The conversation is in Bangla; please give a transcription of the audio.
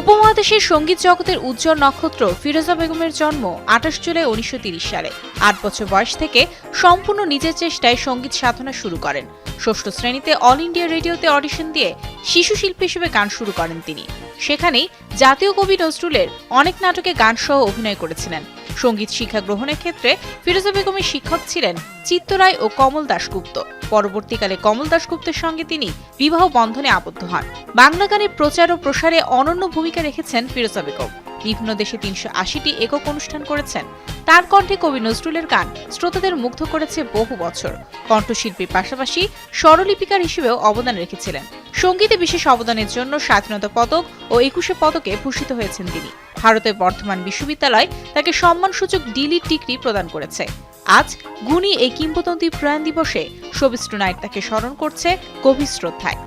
উপমহাদেশের সংগীত জগতের উজ্জ্বল নক্ষত্র ফিরোজা বেগমের জন্ম আঠাশ জুলাই উনিশশো সালে। আট বছর বয়স থেকে সম্পূর্ণ নিজের চেষ্টায় সংগীত সাধনা শুরু করেন। ষষ্ঠ শ্রেণীতে অল ইন্ডিয়া রেডিওতে অডিশন দিয়ে শিশু শিল্পী হিসেবে গান শুরু করেন তিনি। সেখানেই জাতীয় কবি নজরুলের অনেক নাটকে গান সহ অভিনয় করেছিলেন। সংগীত শিক্ষা গ্রহণের ক্ষেত্রে ফিরোজা বেগমের শিক্ষক ছিলেন চিত্তরায় ও কমল দাশগুপ্ত। পরবর্তীকালে কমল দাশগুপ্তের সঙ্গে তিনি বিবাহ বন্ধনে আবদ্ধ হন। বাংলা গানের প্রচার ও প্রসারে অনন্য ভূমিকা রেখেছেন ফিরোজা বেগম। বিভিন্ন দেশে তিনশো আশিটি একক অনুষ্ঠান করেছেন। তার কণ্ঠে কবি নজরুলের গান শ্রোতাদের মুগ্ধ করেছে বহু বছর। কণ্ঠশিল্পীর পাশাপাশি স্বরলিপিকার হিসেবেও অবদান রেখেছিলেন। সঙ্গীতে বিশেষ অবদানের জন্য স্বাধীনতা পদক ও একুশে পদকে ভূষিত হয়েছেন তিনি। ভারতের বর্ধমান বিশ্ববিদ্যালয় তাকে সম্মানসূচক ডিলিট ডিগ্রি প্রদান করেছে। আজ গুণী এই কিংবদন্তি প্রয়াণ দিবসে শোভিস্টু নাইট তাকে স্মরণ করছে গভীর শ্রদ্ধায়।